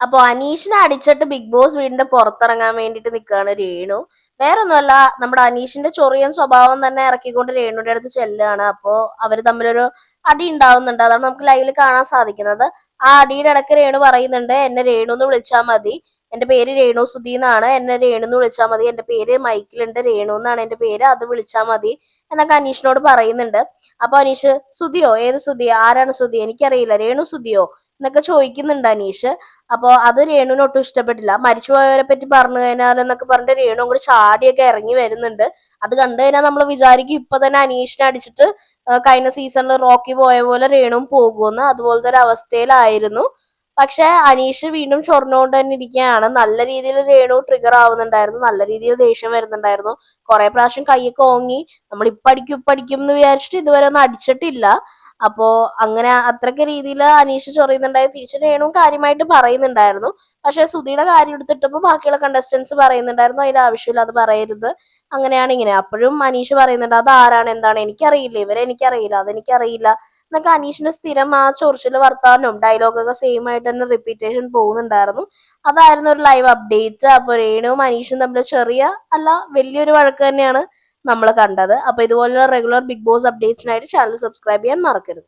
അപ്പൊ അനീഷിനെ അടിച്ചിട്ട് ബിഗ് ബോസ് വീടിന്റെ പുറത്തിറങ്ങാൻ വേണ്ടിട്ട് നിൽക്കുകയാണ് രേണു. വേറെ ഒന്നുമല്ല നമ്മുടെ അനീഷിന്റെ ചൊറിയൻ സ്വഭാവം തന്നെ ഇറക്കിക്കൊണ്ട് രേണുവിന്റെ അടുത്ത് ചെല്ലുകയാണ് അപ്പോ അവർ തമ്മിലൊരു അടി ഉണ്ടാവുന്നുണ്ട്. അതാണ് നമുക്ക് ലൈവിൽ കാണാൻ സാധിക്കുന്നത്. ആ അടിയുടെ ഇടയ്ക്ക് രേണു പറയുന്നുണ്ട് എന്നെ രേണു എന്ന് വിളിച്ചാൽ മതി. എന്റെ പേര് രേണു സുധി എന്നാണ്. എന്നെ രേണു എന്ന് വിളിച്ചാൽ മതി. എന്റെ പേര് മൈക്കിലുണ്ട്. രേണു എന്നാണ് എന്റെ പേര്. അത് വിളിച്ചാൽ മതി. എന്നൊക്കെ അനീഷിനോട് പറയുന്നുണ്ട്. അപ്പൊ അനീഷ് സുധിയോ? ഏത് സുധി? ആരാണ് സുധി? എനിക്കറിയില്ല. രേണു സുധിയോ? എന്നൊക്കെ ചോദിക്കുന്നുണ്ട് അനീഷ്. അപ്പൊ അത് രേണുവിന് ഒട്ടും ഇഷ്ടപ്പെട്ടില്ല. മരിച്ചുപോയവരെ പറ്റി പറഞ്ഞു കഴിഞ്ഞാൽ എന്നൊക്കെ പറഞ്ഞിട്ട് രേണു കൂടി ചാടിയൊക്കെ ഇറങ്ങി വരുന്നുണ്ട്. അത് കണ്ടു കഴിഞ്ഞാൽ നമ്മൾ വിചാരിക്കും ഇപ്പൊ തന്നെ അനീഷിനെ അടിച്ചിട്ട് കഴിഞ്ഞ സീസണിൽ റോക്കി പോയ പോലെ രേണുവും പോകുമെന്ന്. അതുപോലത്തെ ഒരു അവസ്ഥയിലായിരുന്നു. പക്ഷെ അനീഷ് വീണ്ടും ചൊറിഞ്ഞുകൊണ്ട് തന്നെ ഇരിക്കുകയാണ്. നല്ല രീതിയിൽ രേണു ട്രിഗർ ആവുന്നുണ്ടായിരുന്നു. നല്ല രീതിയിൽ ദേഷ്യം വരുന്നുണ്ടായിരുന്നു. കുറെ പ്രാവശ്യം കൈയൊക്കെ ഓങ്ങി നമ്മൾ ഇപ്പടിക്കും ഇപ്പടിക്കും എന്ന് വിചാരിച്ചിട്ട് ഇതുവരെ ഒന്നും അടിച്ചിട്ടില്ല. അപ്പോ അങ്ങനെ അത്രയ്ക്ക് രീതിയിൽ അനീഷ് ചൊറിയുന്നുണ്ടായി. തിരിച്ചു കാര്യമായിട്ട് പറയുന്നുണ്ടായിരുന്നു. പക്ഷെ സുധിയുടെ കാര്യം എടുത്തിട്ടപ്പോ ബാക്കിയുള്ള കണ്ടസ്റ്റൻസ് പറയുന്നുണ്ടായിരുന്നു. അതിന്റെ ആവശ്യമില്ല അത് പറയരുത്. അങ്ങനെയാണ് ഇങ്ങനെ. അപ്പോഴും അനീഷ് പറയുന്നുണ്ട് അത് ആരാണ്? എന്താണ്? എനിക്കറിയില്ല. ഇവരെ എനിക്കറിയില്ല. അതെനിക്കറിയില്ല. എന്നൊക്കെ അനീഷിന്റെ സ്ഥിരം ആ ചൊറിച്ചിൽ വർത്താനും ഡയലോഗൊക്കെ സെയിം ആയിട്ട് തന്നെ റിപ്പീറ്റേഷൻ പോകുന്നുണ്ടായിരുന്നു. അതായിരുന്നു ഒരു ലൈവ് അപ്ഡേറ്റ് അപ്പൊ രേണുവും അനീഷും തമ്മിൽ ചെറിയ അല്ല വലിയൊരു വഴക്ക് തന്നെയാണ്. നമ്മൾ കണ്ടത്. അപ്പോൾ ഇതുപോലുള്ള റെഗുലർ ബിഗ് ബോസ് അപ്ഡേറ്റ്സിനായിട്ട് ചാനൽ സബ്സ്ക്രൈബ് ചെയ്യാൻ മറക്കരുത്.